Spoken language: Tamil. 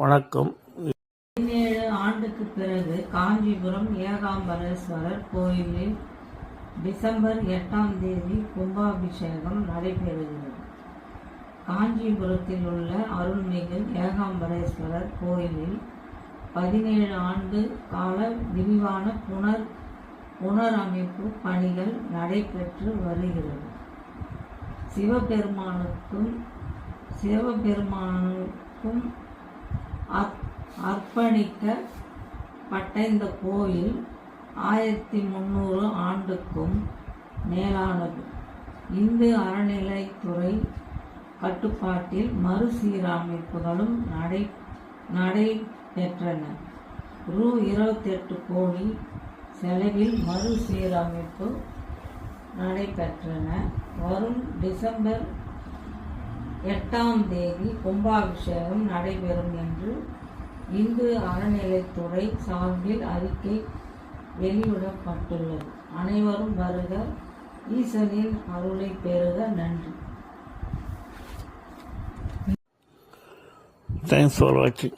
வணக்கம். பதினேழு ஆண்டுக்கு பிறகு காஞ்சிபுரம் ஏகாம்பரேஸ்வரர் கோயிலில் டிசம்பர் எட்டாம் தேதி கும்பாபிஷேகம் நடைபெறுகிறது. காஞ்சிபுரத்தில் உள்ள அருள்மிகு ஏகாம்பரேஸ்வரர் கோயிலில் பதினேழு ஆண்டு கால விரிவான புனர் புனரமைப்பு பணிகள் நடைபெற்று வருகிறது. சிவபெருமானுக்கும் சிவபெருமானுக்கும் அர்ப்பணிக்கப்பட்ட இந்த கோயில் ஆயிரத்தி முந்நூறு ஆண்டுக்கும் மேலானது. இந்து அறநிலைத்துறை கட்டுப்பாட்டில் மறுசீரமைப்புகளும் நடை நடைபெற்றன. ரூ. இருபத்தெட்டு கோடி செலவில் மறுசீரமைப்பு நடைபெற்றன. வரும் டிசம்பர் எட்டாம் தேதி கும்பாபிஷேகம் நடைபெறும் என்று இந்து அறநிலைத்துறை சார்பில் அறிக்கை வெளியிடப்பட்டுள்ளது. அனைவரும் வருக ஈசனின் அருளை பெறுக. நன்றி. தேங்க்ஸ் ஃபார் வாட்சிங்